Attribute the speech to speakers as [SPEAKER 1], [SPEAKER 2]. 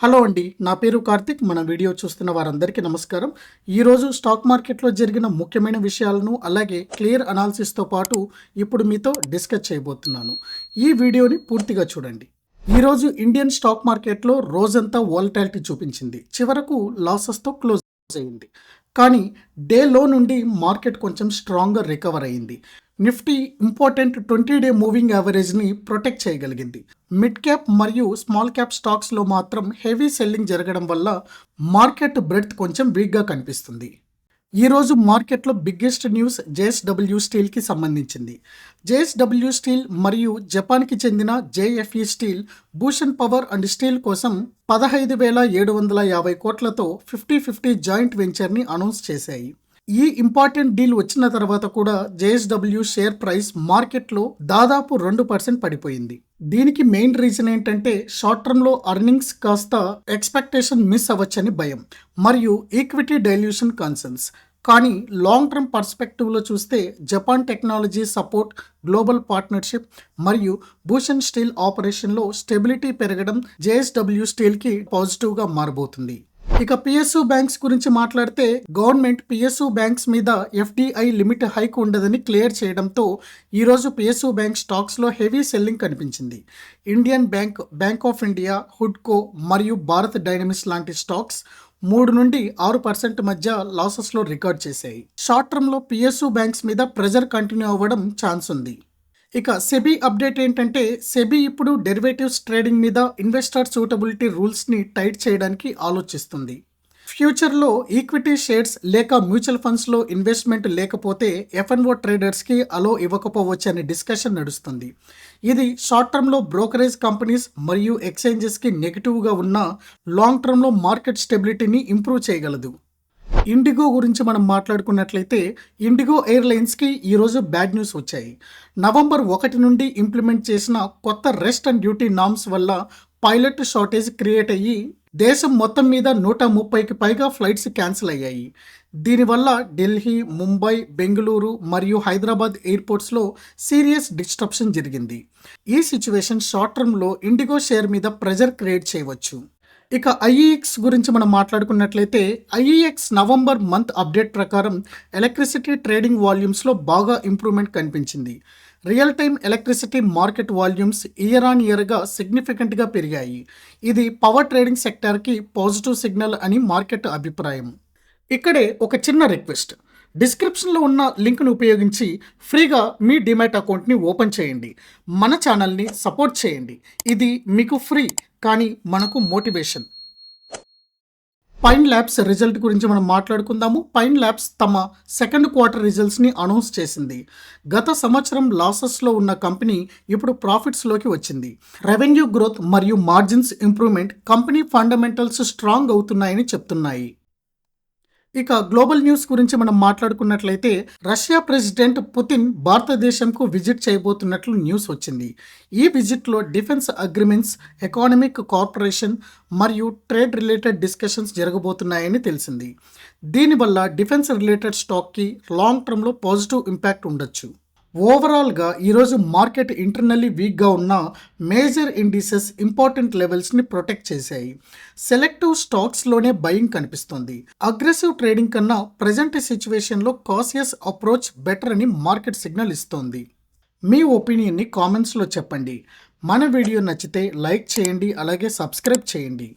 [SPEAKER 1] Hello అండి నా పేరు కార్తిక్. మన వీడియో చూస్తున్న వారందరికీ నమస్కారం. ఈరోజు స్టాక్ మార్కెట్లో జరిగిన ముఖ్యమైన విషయాలను అలాగే క్లియర్ అనాలిసిస్తో పాటు ఇప్పుడు మీతో డిస్కస్ చేయబోతున్నాను. ఈ వీడియోని పూర్తిగా చూడండి. ఈరోజు ఇండియన్ స్టాక్ మార్కెట్లో రోజంతా వాలటాలిటీ చూపించింది. చివరకు లాసెస్తో క్లోజ్ అయింది. కానీ డే లో నుండి మార్కెట్ కొంచెం స్ట్రాంగ్గా రికవర్ అయింది. Nifty important twenty day moving యావరేజ్ని protect చేయగలిగింది. మిడ్ క్యాప్ మరియు స్మాల్ క్యాప్ స్టాక్స్లో మాత్రం హెవీ సెల్లింగ్ జరగడం వల్ల మార్కెట్ బ్రెడ్త్ కొంచెం వీక్గా కనిపిస్తుంది. ఈరోజు మార్కెట్లో బిగ్గెస్ట్ న్యూస్ జేఎస్డబ్ల్యూ స్టీల్కి సంబంధించింది. జేఎస్డబ్ల్యూ స్టీల్ మరియు జపాన్కి చెందిన J F E steel Bhushan power and steel కోసం పదహైదు వేల ఏడు వందల యాభై కోట్లతో ఫిఫ్టీ ఫిఫ్టీ జాయింట్ వెంచర్ని అనౌన్స్ చేశాయి. ఈ ఇంపార్టెంట్ డీల్ వచ్చిన తర్వాత కూడా జేఎస్డబ్ల్యూ షేర్ ప్రైస్ మార్కెట్లో దాదాపు రెండు పర్సెంట్ పడిపోయింది. దీనికి మెయిన్ రీజన్ ఏంటంటే షార్ట్ టర్మ్లో అర్నింగ్స్ కాస్త ఎక్స్పెక్టేషన్ మిస్ అవ్వచ్చని భయం మరియు ఈక్విటీ డైల్యూషన్ కన్సర్న్స్ కానీ లాంగ్ టర్మ్ పర్స్పెక్టివ్లో చూస్తే Japan technology support global partnership మరియు భూషణ్ స్టీల్ ఆపరేషన్లో స్టెబిలిటీ పెరగడం జేఎస్డబ్ల్యూ స్టీల్కి పాజిటివ్గా మారబోతుంది. ఇక పిఎస్యు బ్యాంక్స్ గురించి మాట్లాడితే government P S U banks మీద F D I limit hike ఉండదని క్లియర్ చేయడంతో ఈరోజు పిఎస్యు బ్యాంక్ స్టాక్స్లో హెవీ సెల్లింగ్ కనిపించింది. Indian bank bank of India హుడ్కో మరియు భారత్ డైనమిక్స్ లాంటి స్టాక్స్ మూడు నుండి ఆరు పర్సెంట్ మధ్య లాసెస్లో రికార్డ్ చేశాయి. షార్ట్ టర్మ్లో పిఎస్యు బ్యాంక్స్ మీద ప్రెజర్ కంటిన్యూ అవ్వడం ఛాన్స్ ఉంది. ఇక సెబీ అప్డేట్ ఏంటంటే సెబీ ఇప్పుడు డెరివేటివ్స్ ట్రేడింగ్ మీద ఇన్వెస్టర్ సూటబిలిటీ రూల్స్ని టైట్ చేయడానికి ఆలోచిస్తుంది. ఫ్యూచర్లో ఈక్విటీ షేర్స్ లేక మ్యూచువల్ ఫండ్స్లో ఇన్వెస్ట్మెంట్ లేకపోతే ఎఫ్ఎన్ఓ ట్రేడర్స్కి అలో ఇవ్వకపోవచ్చు అనే డిస్కషన్ నడుస్తుంది. ఇది షార్ట్ టర్మ్లో బ్రోకరేజ్ కంపెనీస్ మరియు ఎక్స్చేంజెస్కి నెగిటివ్గా ఉన్న లాంగ్ టర్మ్లో మార్కెట్ స్టెబిలిటీని ఇంప్రూవ్ చేయగలదు. ఇండిగో గురించి మనం మాట్లాడుకున్నట్లయితే ఇండిగో ఎయిర్లైన్స్కి ఈరోజు బ్యాడ్ న్యూస్ వచ్చాయి. నవంబర్ ఒకటి నుండి ఇంప్లిమెంట్ చేసిన కొత్త రెస్ట్ అండ్ డ్యూటీ నామ్స్ వల్ల పైలట్ షార్టేజ్ క్రియేట్ అయ్యి దేశం మొత్తం మీద నూట ముప్పైకి పైగా ఫ్లైట్స్ క్యాన్సిల్ అయ్యాయి. దీనివల్ల ఢిల్లీ ముంబై బెంగళూరు మరియు హైదరాబాద్ ఎయిర్పోర్ట్స్లో సీరియస్ డిస్ట్రప్షన్ జరిగింది. ఈ సిచ్యువేషన్ షార్ట్ టర్మ్లో ఇండిగో షేర్ మీద ప్రెజర్ క్రియేట్ చేయవచ్చు. ఇక ఐఈఎక్స్ గురించి మనం మాట్లాడుకున్నట్లయితే I E X November month update ప్రకారం ఎలక్ట్రిసిటీ ట్రేడింగ్ వాల్యూమ్స్లో బాగా ఇంప్రూవ్మెంట్ కనిపించింది. Real time electricity market volumes year on ఇయర్గా సిగ్నిఫికెంట్గా పెరిగాయి. ఇది పవర్ ట్రేడింగ్ సెక్టార్కి పాజిటివ్ సిగ్నల్ అని మార్కెట్ అభిప్రాయం. ఇక్కడే ఒక చిన్న రిక్వెస్ట్. డిస్క్రిప్షన్లో ఉన్న లింక్ను ఉపయోగించి ఫ్రీగా మీ డిమాట్ అకౌంట్ని ఓపెన్ చేయండి. మన ఛానల్ని సపోర్ట్ చేయండి. ఇది మీకు ఫ్రీ కానీ మనకు మోటివేషన్. పైన్ ల్యాబ్స్ రిజల్ట్ గురించి మనం మాట్లాడుకుందాము. పైన్ ల్యాబ్స్ తమ సెకండ్ క్వార్టర్ రిజల్ట్స్ని అనౌన్స్ చేసింది. గత సంవత్సరం లాసెస్లో ఉన్న కంపెనీ ఇప్పుడు ప్రాఫిట్స్లోకి వచ్చింది. రెవెన్యూ గ్రోత్ మరియు margins improvement company fundamentals strong అవుతున్నాయని చెప్తున్నాయి. ఇక గ్లోబల్ న్యూస్ గురించి మనం మాట్లాడుకున్నట్లయితే రష్యా ప్రెసిడెంట్ పుతిన్ భారతదేశంకు విజిట్ చేయబోతున్నట్లు న్యూస్ వచ్చింది. ఈ విజిట్లో డిఫెన్స్ అగ్రిమెంట్స్ ఎకానమిక్ కార్పొరేషన్ మరియు ట్రేడ్ రిలేటెడ్ డిస్కషన్స్ జరగబోతున్నాయని తెలిసింది. దీనివల్ల డిఫెన్స్ రిలేటెడ్ స్టాక్కి లాంగ్ టర్మ్లో పాజిటివ్ ఇంపాక్ట్ ఉండొచ్చు. ఓవరాల్గా ఈరోజు మార్కెట్ ఇంటర్నల్లీ వీక్గా ఉన్న మేజర్ ఇండిసెస్ ఇంపార్టెంట్ లెవెల్స్ని ప్రొటెక్ట్ చేశాయి. సెలెక్టివ్ స్టాక్స్లోనే బయింగ్ కనిపిస్తుంది. అగ్రెసివ్ ట్రేడింగ్ కన్నా ప్రజెంట్ సిచ్యువేషన్లో కాసియస్ అప్రోచ్ బెటర్ అని మార్కెట్ సిగ్నల్ ఇస్తోంది. మీ ఒపీనియన్ని కామెంట్స్లో చెప్పండి. మన వీడియో నచ్చితే లైక్ చేయండి అలాగే సబ్స్క్రైబ్ చేయండి.